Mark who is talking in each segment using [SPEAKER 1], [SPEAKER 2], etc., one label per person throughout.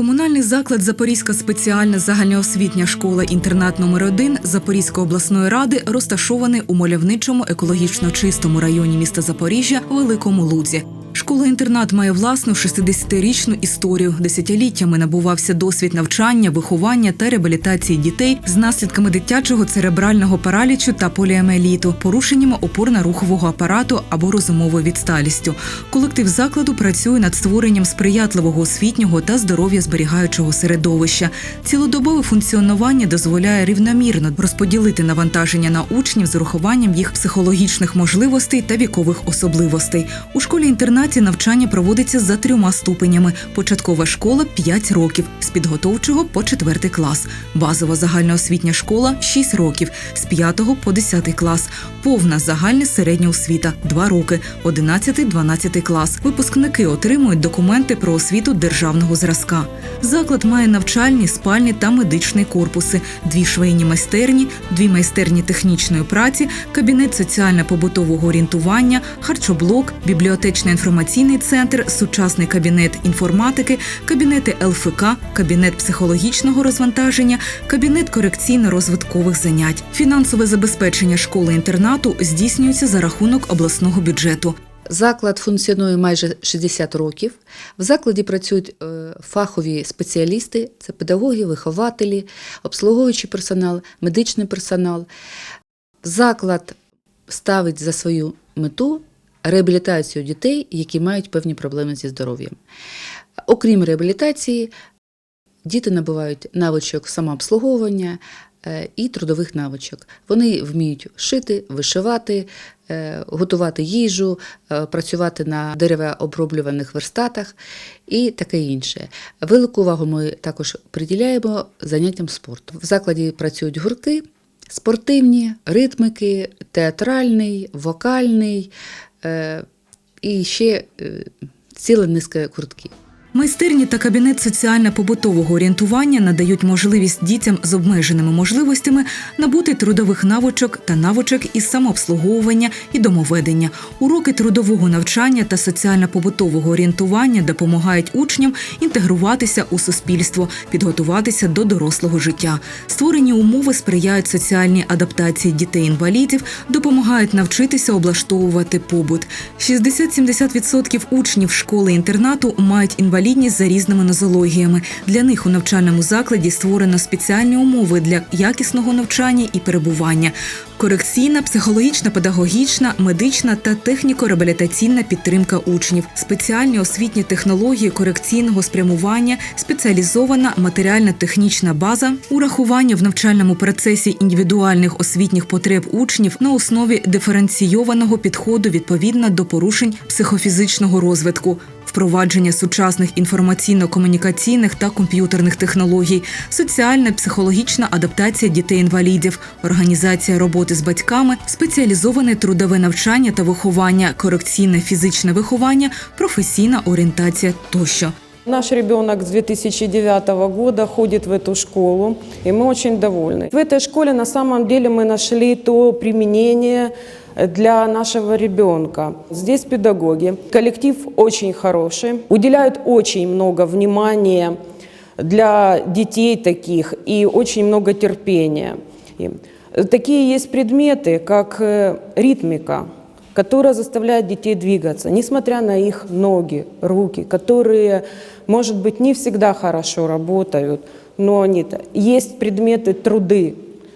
[SPEAKER 1] Комунальний заклад Запорізька спеціальна загальноосвітня школа інтернат номер 1 Запорізької обласної ради розташований у мальовничому екологічно чистому районі міста Запоріжжя Великому Лудзі. Школа-інтернат має власну 60-річну історію. Десятиліттями набувався досвід навчання, виховання та реабілітації дітей з наслідками дитячого церебрального паралічу та поліоміеліту, порушеннями опорно-рухового апарату або розумовою відсталістю. Колектив закладу працює над створенням сприятливого освітнього та здоров'я зберігаючого середовища. Цілодобове функціонування дозволяє рівномірно розподілити навантаження на учнів з урахуванням їх психологічних можливостей та вікових особливостей. У школі інтернаті навчання проводиться за трьома ступенями: початкова школа 5 років, з підготовчого по 4 клас, базова загальноосвітня школа 6 років, з 5 по 10 клас, повна загальна середня освіта 2 роки, 11-12 клас. Випускники отримують документи про освіту державного зразка. Заклад має навчальні, спальні та медичний корпуси, дві швейні майстерні, дві майстерні технічної праці, кабінет соціально-побутового орієнтування, харчоблок, бібліотечно-інформаційний центр, сучасний кабінет інформатики, кабінети ЛФК, кабінет психологічного розвантаження, кабінет корекційно-розвиткових занять. Фінансове забезпечення школи-інтернату здійснюється за рахунок обласного бюджету.
[SPEAKER 2] Заклад функціонує майже 60 років. В закладі працюють е, фахові спеціалісти: це педагоги, вихователі, обслуговуючий персонал, медичний персонал. Заклад ставить за свою мету реабілітацію дітей, які мають певні проблеми зі здоров'ям. Окрім реабілітації, діти набувають навичок самообслуговування е, і трудових навичок. Вони вміють шити, вишивати, е, готувати їжу, е, працювати на деревооброблюваних верстатах і таке інше. Велику увагу ми також приділяємо заняттям спорту. В закладі працюють гуртки. Спортивні, ритмики, театральний, вокальний і ще е, ціла низка гуртків.
[SPEAKER 1] Майстерні та кабінет соціально-побутового орієнтування надають можливість дітям з обмеженими можливостями набути трудових навичок та навичок із самообслуговування і домоведення. Уроки трудового навчання та соціально-побутового орієнтування допомагають учням інтегруватися у суспільство, підготуватися до дорослого життя. Створені умови сприяють соціальній адаптації дітей-інвалідів, допомагають навчитися облаштовувати побут. 60-70% учнів школи-інтернату мають інвалідність за різними нозологіями. Для них у навчальному закладі створено спеціальні умови для якісного навчання і перебування. Корекційна, психологічна, педагогічна, медична та техніко-реабілітаційна підтримка учнів, спеціальні освітні технології корекційного спрямування, спеціалізована матеріально-технічна база, урахування в навчальному процесі індивідуальних освітніх потреб учнів на основі диференційованого підходу відповідно до порушень психофізичного розвитку. Впровадження сучасних інформаційно-комунікаційних та комп'ютерних технологій, соціальна психологічна адаптація дітей-інвалідів, організація роботи з батьками, спеціалізоване трудове навчання та виховання, корекційне фізичне виховання, професійна орієнтація тощо.
[SPEAKER 3] Наш ребенок с 2009 года ходит в эту школу, и мы очень довольны. В этой школе на самом деле мы нашли то применение для нашего ребенка. Здесь педагоги. Коллектив очень хороший, уделяют очень много внимания для детей таких и очень много терпения. им. Такие есть предметы, как э, ритмика, которая заставляет детей двигаться, несмотря на их ноги, руки, которые, может быть, не всегда хорошо работают, но они -то. есть предметы труды,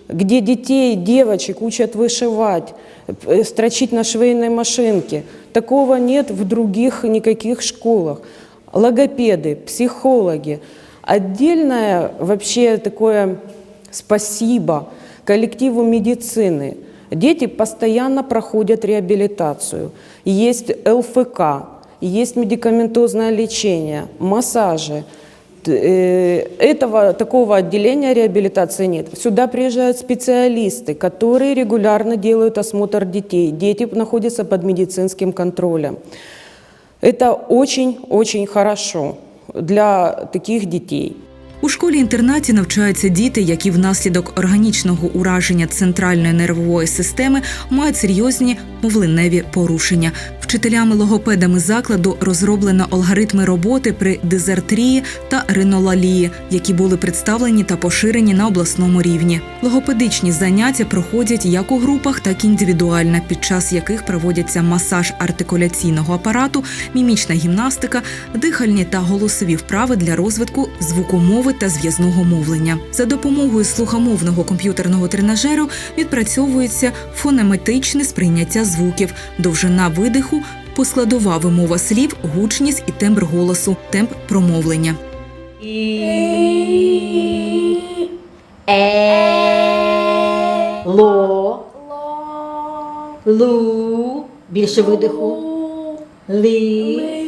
[SPEAKER 3] где детей, девочек учат вышивать, э, строчить на швейной машинке. Такого нет в других никаких школах. Логопеды, психологи. Отдельное вообще такое спасибо коллективу медицины. Дети постоянно проходят реабилитацию. Есть ЛФК, есть медикаментозное лечение, массажи. Э, Этого такого отделения реабилитации нет. Сюда приезжают специалисты, которые регулярно делают осмотр детей. Дети находятся под медицинским контролем. Это очень-очень хорошо для таких детей.
[SPEAKER 1] У школі-інтернаті навчаються діти, які внаслідок органічного ураження центральної нервової системи мають серйозні мовленеві порушення. Вчителями-логопедами закладу розроблено алгоритми роботи при дизартрії та ринолалії, які були представлені та поширені на обласному рівні. Логопедичні заняття проходять як у групах, так і індивідуально, під час яких проводяться масаж артикуляційного апарату, мімічна гімнастика, дихальні та голосові вправи для розвитку звукомови та зв'язного мовлення. За допомогою слухомовного комп'ютерного тренажеру відпрацьовується фонеметичне сприйняття звуків, довжина видиху, поскладова вимова слів, гучність і тембр голосу, темп промовлення.
[SPEAKER 4] Е. Ло. Лу. Більше видиху. Ли.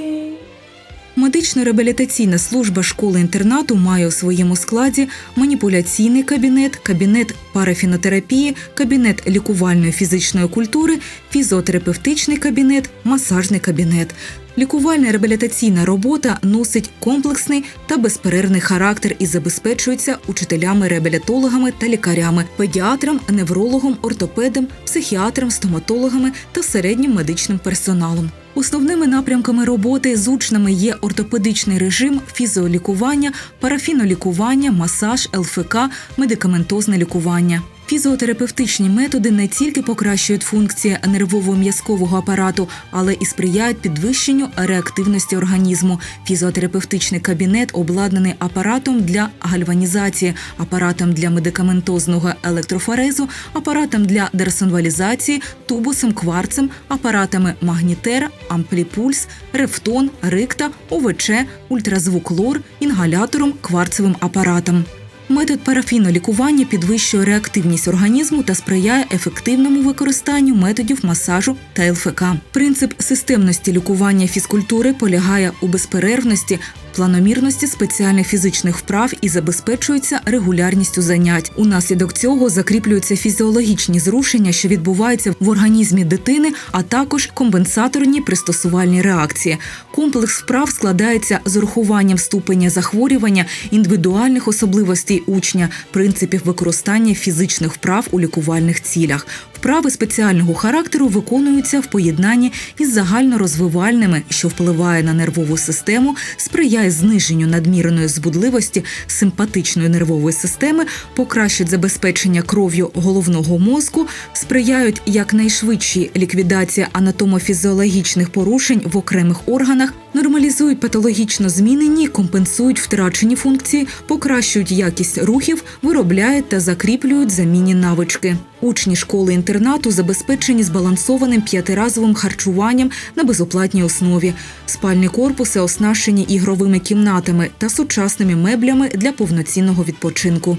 [SPEAKER 1] Медично-реабілітаційна служба школи-інтернату має у своєму складі маніпуляційний кабінет, кабінет парафінотерапії, кабінет лікувальної фізичної культури, фізіотерапевтичний кабінет, масажний кабінет. Лікувальна реабілітаційна робота носить комплексний та безперервний характер і забезпечується учителями, реабілітологами та лікарями, педіатром, неврологом, ортопедом, психіатром, стоматологами та середнім медичним персоналом. Основними напрямками роботи з учнями є ортопедичний режим, фізіолікування, парафінолікування, масаж, ЛФК, медикаментозне лікування. Фізіотерапевтичні методи не тільки покращують функції нервово-м'язкового апарату, але і сприяють підвищенню реактивності організму. Фізіотерапевтичний кабінет обладнаний апаратом для гальванізації, апаратом для медикаментозного електрофорезу, апаратом для дерсонвалізації, тубусом, кварцем, апаратами магнітера, ампліпульс, рефтон, рикта, ОВЧ, ультразвук лор, інгалятором, кварцевим апаратом. Метод парафінолікування підвищує реактивність організму та сприяє ефективному використанню методів масажу та ЛФК. Принцип системності лікування фізкультури полягає у безперервності, планомірності спеціальних фізичних вправ і забезпечується регулярністю занять. Унаслідок цього закріплюються фізіологічні зрушення, що відбуваються в організмі дитини, а також компенсаторні пристосувальні реакції. Комплекс вправ складається з урахуванням ступеня захворювання, індивідуальних особливостей учня, принципів використання фізичних вправ у лікувальних цілях. Вправи спеціального характеру виконуються в поєднанні із загальнорозвивальними, що впливає на нервову систему, сприяє зниженню надмірної збудливості симпатичної нервової системи, покращить забезпечення кров'ю головного мозку, сприяють якнайшвидшій ліквідації анатомофізіологічних порушень в окремих органах, нормалізують патологічно змінені, компенсують втрачені функції, покращують якість рухів, виробляють та закріплюють замінні навички. Учні школи-інтернату забезпечені збалансованим п'ятиразовим харчуванням на безоплатній основі. Спальні корпуси оснащені ігровими кімнатами та сучасними меблями для повноцінного відпочинку.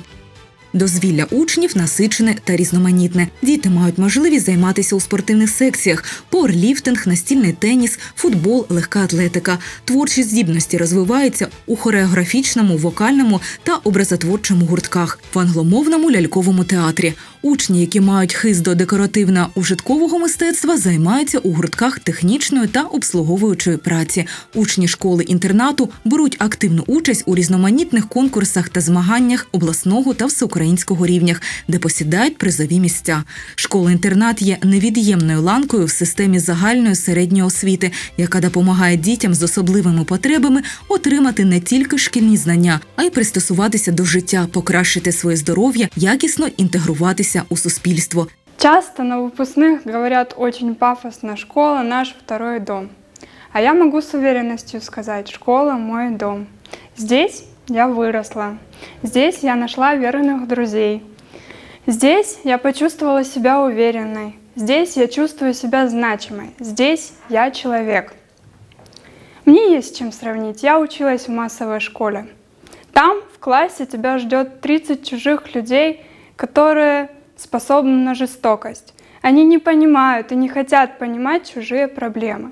[SPEAKER 1] Дозвілля учнів насичене та різноманітне. Діти мають можливість займатися у спортивних секціях: пауерліфтинг, настільний теніс, футбол, легка атлетика. Творчі здібності розвиваються у хореографічному, вокальному та образотворчому гуртках, в англомовному ляльковому театрі. Учні, які мають хист до декоративно-ужиткового мистецтва, займаються у гуртках технічної та обслуговуючої праці. Учні школи-інтернату беруть активну участь у різноманітних конкурсах та змаганнях обласного та всеукраїнського рівнях, де посідають призові місця. Школа-інтернат є невід'ємною ланкою в системі загальної середньої освіти, яка допомагає дітям з особливими потребами отримати не тільки шкільні знання, а й пристосуватися до життя, покращити своє здоров'я, якісно інтегруватися у суспільство.
[SPEAKER 5] Часто на выпускных говорят очень пафосно «школа – наш второй дом». А я могу с уверенностью сказать «школа – мой дом». Здесь я выросла, здесь я нашла верных друзей, здесь я почувствовала себя уверенной, здесь я чувствую себя значимой, здесь я человек. Мне есть чем сравнить. Я училась в массовой школе. Там в классе тебя ждет 30 чужих людей, которые способны на жестокость. Они не понимают и не хотят понимать чужие проблемы.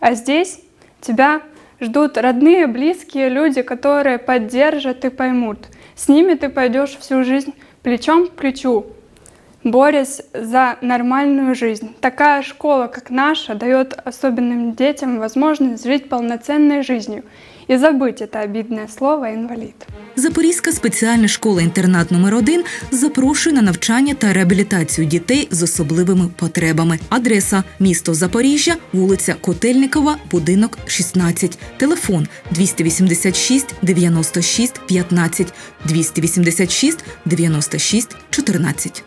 [SPEAKER 5] А здесь тебя ждут родные, близкие люди, которые поддержат и поймут. С ними ты пойдешь всю жизнь плечом к плечу. борясь за нормальную жизнь. Такая школа, как наша, дает особенным детям возможность жить полноценной жизнью и забыть это обидное слово «инвалид».
[SPEAKER 1] Запорізька спеціальна школа-інтернат номер 1 запрошує на навчання та реабілітацію дітей з особливими потребами. Адреса місто Запоріжжя, вулиця Котельникова, будинок 16. Телефон 286 96 15 286 96 14.